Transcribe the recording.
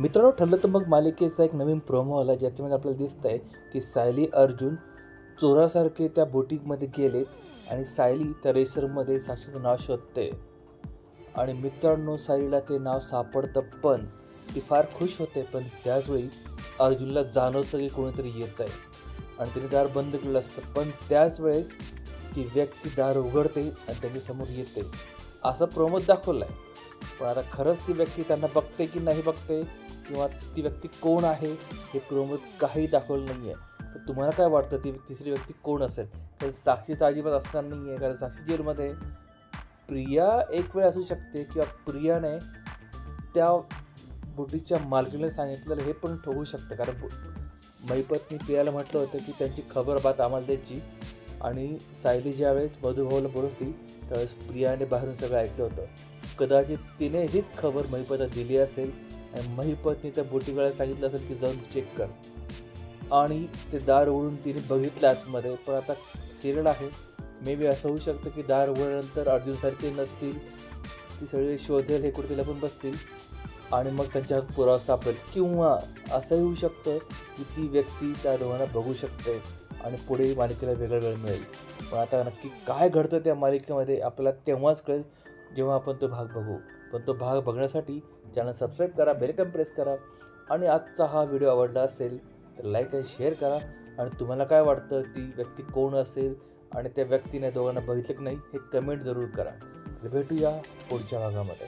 मित्रांनो ठरलं तर मग मालिकेचा एक नवीन प्रोमो आला ज्याच्यामध्ये आपल्याला दिसत आहे की सायली अर्जुन चोरासारखे त्या बोटिकमध्ये गेलेत आणि सायली त्या रेसरमध्ये साक्षीचं नाव शोधते आणि मित्रांनो सायलीला ते नाव सापडतं पण ती फार खुश होते पण त्याचवेळी अर्जुनला जाणवतं की कोणीतरी येत आहे आणि तिने दार बंद केलं असतं पण त्याच वेळेस ती व्यक्ती दार उघडते आणि त्यांच्यासमोर येते. असं प्रोमोत दाखवलं आहे पण आता खरंच ती व्यक्ती त्यांना बघते की नाही बघते? किंवा ती व्यक्ती कोण आहे हे प्रोमोत काही दाखवलं नाही आहे तर तुम्हाला काय वाटतं? ती तिसरी व्यक्ती कोण असेल? तर साक्षी तर अजिबात असणार नाही आहे कारण साक्षी जेलमध्ये प्रिया एक वेळ असू शकते किंवा प्रियाने त्या बुटीच्या मालकीने सांगितलेलं हे पण ठोवू शकतं. कारण बु- मैपतनी प्रियाला म्हटलं होतं की त्यांची खबर बात आम्हाला द्यायची. आणि सायली ज्यावेळेस मधुभाऊला बोलत होती त्यावेळेस प्रियाने बाहेरून सगळं ऐकलं होतं. कदाचित तिने हीच खबर महिपतला दिली असेल. आणि महिपतने त्या बोटीवाल्याला सांगितलं असेल की जाऊन चेक कर. आणि ते दार उघडून तिने बघितलं आतमध्ये पण आता सिरड आहे. मे बी असं होऊ शकतं की दार उघडल्यानंतर अर्जुनसारखे नसतील. ती सगळे शोधेल हे कुठे पण बसतील. आणि मग त्यांच्या हात पुरावा सापडेल. किंवा असंही होऊ शकतं की ती व्यक्ती त्या दोघांना बघू शकते आणि पुढे मालिकेला वेगळा वेळ मिळेल. पण आता नक्की काय घडतं त्या मालिकेमध्ये आपल्याला तेव्हाच कळेल. जेव्हा आपण तो भाग बघू पण तो भाग बघण्यासाठी चॅनल सबस्क्राईब करा बेलकन प्रेस करा आणि आजचा हा व्हिडिओ आवडला असेल तर लाईक आणि शेअर करा. आणि तुम्हाला काय वाटतं ती व्यक्ती कोण असेल आणि त्या व्यक्तीने दोघांना बघितलं की नाही हे कमेंट जरूर करा. भेटूया पुढच्या भागामध्ये.